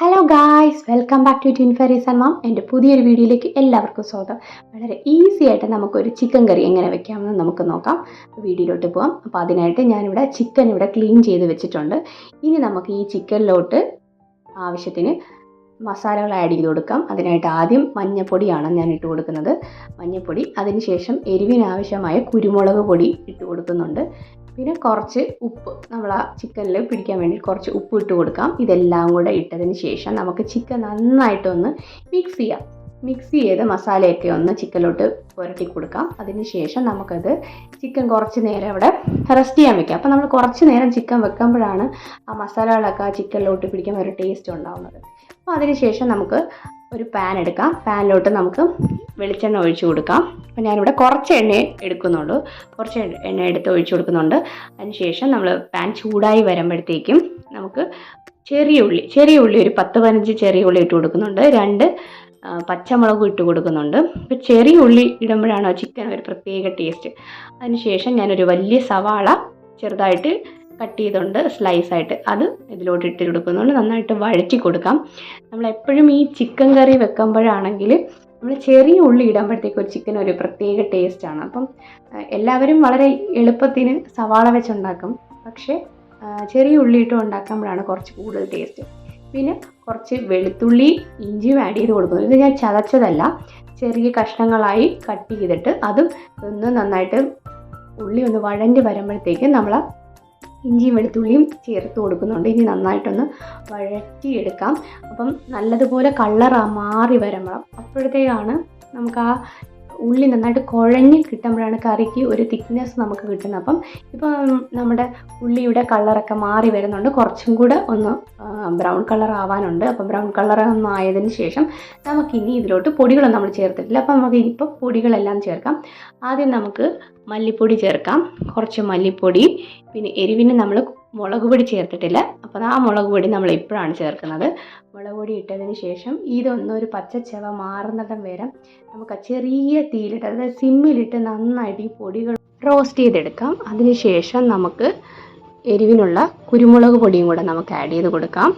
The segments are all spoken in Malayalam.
Hello guys welcome back to twin fairies and mom എന്റെ പുതിയൊരു വീഡിയോയിലേക്ക് എല്ലാവർക്കും സ്വാഗതം. വളരെ ഈസി ആയിട്ട് നമുക്കൊരു ചിക്കൻ കറി എങ്ങനെ വെക്കാമെന്ന് നമുക്ക് നോക്കാം. വീഡിയോയിലോട്ട് പോകാം അപ്പോൾ അതിനായിട്ട് ഞാനിവിടെ ചിക്കൻ ഇവിടെ ക്ലീൻ ചെയ്ത് വെച്ചിട്ടുണ്ട്. ഇനി നമുക്ക് ഈ ചിക്കനിലോട്ട് ആവശ്യത്തിന് മസാലകൾ ആഡ് ചെയ്ത് കൊടുക്കാം. അതിനായിട്ട് ആദ്യം മഞ്ഞപ്പൊടിയാണ് ഞാൻ ഇട്ട് കൊടുക്കുന്നത്. മഞ്ഞൾപ്പൊടി അതിനുശേഷം എരിവിനാവശ്യമായ കുരുമുളക് പൊടി ഇട്ട് കൊടുക്കുന്നുണ്ട്. പിന്നെ കുറച്ച് ഉപ്പ് നമ്മൾ ആ ചിക്കനിൽ പിടിക്കാൻ വേണ്ടി കുറച്ച് ഉപ്പ് ഇട്ട് കൊടുക്കാം. ഇതെല്ലാം കൂടെ ഇട്ടതിന് ശേഷം നമുക്ക് ചിക്കൻ നന്നായിട്ടൊന്ന് മിക്സ് ചെയ്യാം. മിക്സ് ചെയ്ത് മസാലയൊക്കെ ഒന്ന് ചിക്കനിലോട്ട് പുരട്ടി കൊടുക്കാം. അതിന് ശേഷം നമുക്കത് ചിക്കൻ കുറച്ച് നേരം അവിടെ റെസ്റ്റ് ചെയ്യാൻ വെക്കാം. അപ്പോൾ നമ്മൾ കുറച്ച് നേരം ചിക്കൻ വെക്കുമ്പോഴാണ് ആ മസാലകളൊക്കെ ആ ചിക്കനിലോട്ട് പിടിക്കാൻ ഒരു ടേസ്റ്റ് ഉണ്ടാകുന്നത് അപ്പോൾ അതിന് ശേഷം നമുക്ക് ഒരു പാൻ എടുക്കാം. പാനിലോട്ട് നമുക്ക് വെളിച്ചെണ്ണ ഒഴിച്ചു കൊടുക്കാം. അപ്പോൾ ഞാനിവിടെ കുറച്ച് എണ്ണ എടുക്കുന്നുള്ളൂ. കുറച്ച് എണ്ണ എടുത്ത് ഒഴിച്ചു കൊടുക്കുന്നുണ്ട്. അതിനുശേഷം നമ്മൾ പാൻ ചൂടായി വരുമ്പോഴത്തേക്കും നമുക്ക് ചെറിയ ഉള്ളി ചെറിയ ഉള്ളി ഒരു പത്ത് പതിനഞ്ച് ചെറിയ ഉള്ളി ഇട്ട് കൊടുക്കുന്നുണ്ട്. രണ്ട് പച്ചമുളകും ഇട്ട് കൊടുക്കുന്നുണ്ട്. ഇപ്പോൾ ചെറിയ ഉള്ളി ഇടുമ്പോഴാണ് ചിക്കൻ ഒരു പ്രത്യേക ടേസ്റ്റ് അതിനുശേഷം ഞാനൊരു വലിയ സവാള ചെറുതായിട്ട് കട്ട് ചെയ്തുകൊണ്ട് സ്ലൈസ് ആയിട്ട് അത് ഇതിലോട്ട് ഇട്ട് കൊടുക്കുന്നതുകൊണ്ട് നന്നായിട്ട് വഴറ്റി കൊടുക്കാം. നമ്മൾ എപ്പോഴും ഈ ചിക്കൻ കറി വെക്കുമ്പോഴാണെങ്കിൽ നമ്മൾ ചെറിയ ഉള്ളി ഇടുമ്പോഴത്തേക്ക് ഒരു ചിക്കൻ ഒരു പ്രത്യേക ടേസ്റ്റാണ് അപ്പം എല്ലാവരും വളരെ എളുപ്പത്തിന് സവാള വെച്ചുണ്ടാക്കും. പക്ഷേ ചെറിയ ഉള്ളി ഇട്ട് ഉണ്ടാക്കുമ്പോഴാണ് കുറച്ച് കൂടുതൽ ടേസ്റ്റ് പിന്നെ കുറച്ച് വെളുത്തുള്ളി ഇഞ്ചിയും ആഡ് ചെയ്ത് കൊടുക്കുന്നു. ഇത് ഞാൻ ചതച്ചതല്ല. ചെറിയ കഷ്ണങ്ങളായി കട്ട് ചെയ്തിട്ട് അതും ഒന്ന് നന്നായിട്ട് ഉള്ളി ഒന്ന് വഴണ്ടി വരുമ്പോഴത്തേക്കും നമ്മൾ ഇഞ്ചിയും വെളുത്തുള്ളിയും ചേർത്ത് കൊടുക്കുന്നുണ്ട്. ഇനി നന്നായിട്ടൊന്ന് വഴറ്റിയെടുക്കാം. അപ്പം നല്ലതുപോലെ കളർ മാറി വരുമ്പോൾ അപ്പോഴത്തേക്കാണ് നമുക്ക് ആ ഉള്ളി നന്നായിട്ട് കുഴഞ്ഞ് കിട്ടുമ്പോഴാണ് കറിക്ക് ഒരു തിക്നെസ് നമുക്ക് കിട്ടുന്നത്. അപ്പം ഇപ്പം നമ്മുടെ ഉള്ളിയുടെ കളറൊക്കെ മാറി വരുന്നുണ്ട്. കുറച്ചും കൂടെ ഒന്ന് ബ്രൗൺ കളർ ആവാനുണ്ട്. അപ്പം ബ്രൗൺ കളർ ഒന്ന് ആയതിന് ശേഷം നമുക്കിനി ഇതിലോട്ട് പൊടികളൊന്നും നമ്മൾ ചേർത്തിട്ടില്ല. അപ്പം നമുക്ക് ഇനിയിപ്പോൾ പൊടികളെല്ലാം ചേർക്കാം. ആദ്യം നമുക്ക് മല്ലിപ്പൊടി ചേർക്കാം. കുറച്ച് മല്ലിപ്പൊടി പിന്നെ എരിവിന് നമ്മൾ മുളക് പൊടി ചേർത്തിട്ടില്ല. അപ്പോൾ ആ മുളക് പൊടി നമ്മൾ ഇപ്പോഴാണ് ചേർക്കുന്നത്. മുളക് പൊടി ഇട്ടതിന് ശേഷം ഇതൊന്നൊരു പച്ച ചെവ മാറുന്നിടം വരെ നമുക്ക് ചെറിയ തീയിലിട്ട് അതായത് സിമ്മിലിട്ട് നന്നായിട്ട് ഈ പൊടികൾ റോസ്റ്റ് ചെയ്തെടുക്കാം. അതിനുശേഷം നമുക്ക് എരിവിനുള്ള കുരുമുളക് പൊടിയും കൂടെ നമുക്ക് ആഡ് ചെയ്ത് കൊടുക്കാം.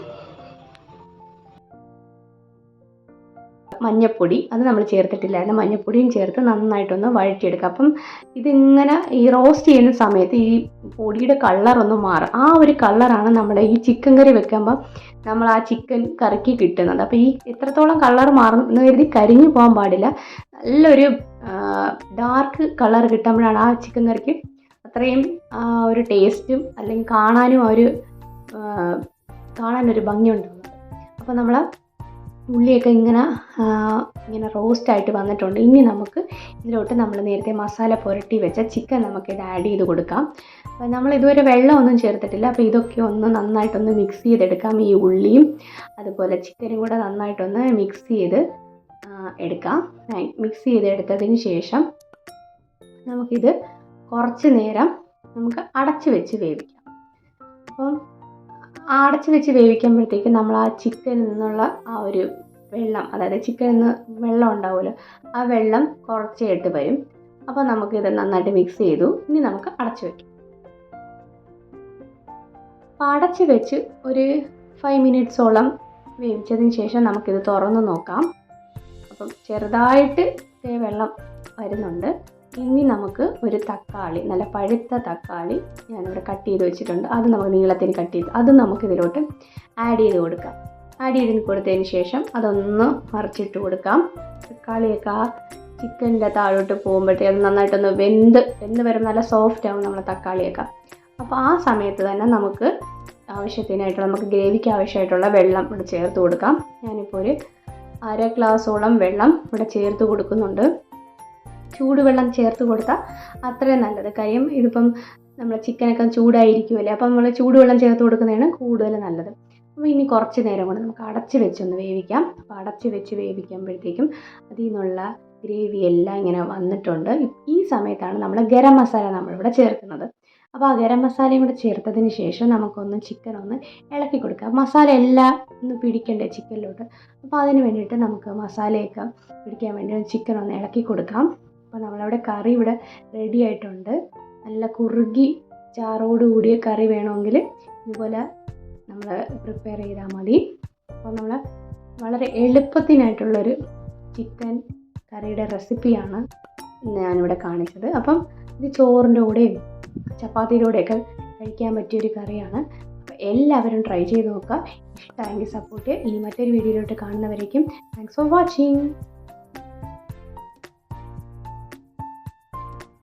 മഞ്ഞപ്പൊടി അത് നമ്മൾ ചേർത്തിട്ടില്ലായിരുന്നു മഞ്ഞപ്പൊടിയും ചേർത്ത് നന്നായിട്ടൊന്ന് വഴറ്റിയെടുക്കുക. അപ്പം ഇതിങ്ങനെ ഈ റോസ്റ്റ് ചെയ്യുന്ന സമയത്ത് ഈ പൊടിയുടെ കളറൊന്ന് മാറും. ആ ഒരു കളറാണ് നമ്മുടെ ഈ ചിക്കൻ കറി വെക്കുമ്പോൾ നമ്മൾ ആ ചിക്കൻ കറിക്ക് കിട്ടുന്നത്. അപ്പോൾ ഈ എത്രത്തോളം കളർ മാറും എന്ന് കരുതി കരിഞ്ഞു പോകാൻ പാടില്ല. നല്ലൊരു ഡാർക്ക് കളർ കിട്ടുമ്പോഴാണ് ആ ചിക്കൻ കറിക്ക് അത്രയും ഒരു ടേസ്റ്റും അല്ലെങ്കിൽ കാണാനും ആ ഒരു കാണാനൊരു ഭംഗി ഉണ്ടാകുന്നത് അപ്പോൾ നമ്മൾ ഉള്ളിയൊക്കെ ഇങ്ങനെ ഇങ്ങനെ റോസ്റ്റായിട്ട് വന്നിട്ടുണ്ട്. ഇനി നമുക്ക് ഇതിലോട്ട് നമ്മൾ നേരത്തെ മസാല പുരട്ടി വെച്ച ചിക്കൻ നമുക്കിത് ആഡ് ചെയ്ത് കൊടുക്കാം. അപ്പോൾ നമ്മൾ ഇതുവരെ വെള്ളമൊന്നും ചേർത്തിട്ടില്ല. അപ്പോൾ ഇതൊക്കെ ഒന്ന് നന്നായിട്ടൊന്ന് മിക്സ് ചെയ്തെടുക്കാം. ഈ ഉള്ളിയും അതുപോലെ ചിക്കനും കൂടെ നന്നായിട്ടൊന്ന് മിക്സ് ചെയ്ത് എടുക്കാം. മിക്സ് ചെയ്തെടുത്തതിന് ശേഷം നമുക്കിത് കുറച്ച് നേരം നമുക്ക് അടച്ച് വെച്ച് വേവിക്കാം. അപ്പം അടച്ച് വെച്ച് വേവിക്കുമ്പോഴത്തേക്ക് നമ്മൾ ആ ചിക്കനിൽ നിന്നുള്ള ആ ഒരു വെള്ളം അതായത് ചിക്കനിൽ നിന്ന് വെള്ളം ഉണ്ടാവുമല്ലോ ആ വെള്ളം കുറച്ചായിട്ട് വരും. അപ്പോൾ നമുക്കിത് നന്നായിട്ട് മിക്സ് ചെയ്തു. ഇനി നമുക്ക് അടച്ചു വെക്കാം. അപ്പോൾ അടച്ച് വെച്ച് ഒരു ഫൈവ് മിനിറ്റ്സോളം വേവിച്ചതിന് ശേഷം നമുക്കിത് തുറന്ന് നോക്കാം. അപ്പം ചെറുതായിട്ട് വെള്ളം വരുന്നുണ്ട്. ഇനി നമുക്ക് ഒരു തക്കാളി നല്ല പഴുത്ത തക്കാളി ഞാനിവിടെ കട്ട് ചെയ്ത് വെച്ചിട്ടുണ്ട്. അത് നമുക്ക് നീളത്തിന് കട്ട് ചെയ്ത് അത് നമുക്ക് ഇതിലോട്ട് ആഡ് ചെയ്ത് കൊടുക്കാം. ആഡ് ചെയ്ത് കൊടുത്തതിന് ശേഷം അതൊന്ന് മറിച്ചിട്ട് കൊടുക്കാം. തക്കാളിയൊക്കെ ആ ചിക്കന്റെ താഴോട്ട് പോകുമ്പോഴത്തേക്ക് അത് നന്നായിട്ടൊന്ന് വെന്ത് വെന്ത് വരും നല്ല സോഫ്റ്റ് ആവും നമ്മുടെ തക്കാളിയൊക്കെ. അപ്പോൾ ആ സമയത്ത് തന്നെ നമുക്ക് ആവശ്യത്തിനായിട്ടുള്ള നമുക്ക് ഗ്രേവിക്ക് ആവശ്യമായിട്ടുള്ള വെള്ളം ഇവിടെ ചേർത്ത് കൊടുക്കാം. ഞാനിപ്പോൾ ഒരു അര ഗ്ലാസ്സോളം വെള്ളം ഇവിടെ ചേർത്ത് കൊടുക്കുന്നുണ്ട്. ചൂടുവെള്ളം ചേർത്ത് കൊടുത്താൽ അത്രയും നല്ലത്. കാര്യം ഇതിപ്പം നമ്മൾ ചിക്കനൊക്കെ ചൂടായിരിക്കുമല്ലേ അപ്പം നമ്മൾ ചൂടുവെള്ളം ചേർത്ത് കൊടുക്കുന്നതാണ് കൂടുതൽ നല്ലത്. അപ്പോൾ ഇനി കുറച്ച് നേരം കൊണ്ട് നമുക്ക് അടച്ച് വെച്ചൊന്ന് വേവിക്കാം. അപ്പോൾ അടച്ച് വെച്ച് വേവിക്കുമ്പോഴത്തേക്കും അതിൽ നിന്നുള്ള ഗ്രേവി എല്ലാം ഇങ്ങനെ വന്നിട്ടുണ്ട്. ഈ സമയത്താണ് നമ്മൾ ഗരം മസാല നമ്മളിവിടെ ചേർക്കുന്നത്. അപ്പോൾ ആ ഗരം മസാലയും കൂടെ ചേർത്തതിന് ശേഷം നമുക്കൊന്ന് ചിക്കൻ ഒന്ന് ഇളക്കി കൊടുക്കാം. മസാല എല്ലാം ഒന്ന് പിടിക്കണ്ടേ ചിക്കനിലോട്ട്? അപ്പോൾ അതിന് വേണ്ടിയിട്ട് നമുക്ക് മസാലയൊക്കെ പിടിക്കാൻ വേണ്ടി ചിക്കൻ ഒന്ന് ഇളക്കി കൊടുക്കാം. അപ്പോൾ നമ്മളവിടെ കറി ഇവിടെ റെഡി ആയിട്ടുണ്ട്. നല്ല കുറുകി ചാറോട് കൂടിയ കറി വേണമെങ്കിൽ ഇതുപോലെ നമ്മൾ പ്രിപ്പയർ ചെയ്താൽ മതി. അപ്പോൾ നമ്മൾ വളരെ എളുപ്പത്തിനായിട്ടുള്ളൊരു ചിക്കൻ കറിയുടെ റെസിപ്പിയാണ് ഞാനിവിടെ കാണിച്ചത്. അപ്പം ഇത് ചോറിന്റെ കൂടെയും ചപ്പാത്തിയുടെ കൂടെയൊക്കെ കഴിക്കാൻ പറ്റിയൊരു കറിയാണ്. അപ്പോൾ എല്ലാവരും ട്രൈ ചെയ്ത് നോക്കുക. ഇഷ്ടമെങ്കിൽ സപ്പോർട്ട് ഇനി മറ്റൊരു വീഡിയോയിലോട്ട് കാണുന്നവരേക്കും താങ്ക്സ് ഫോർ വാച്ചിങ്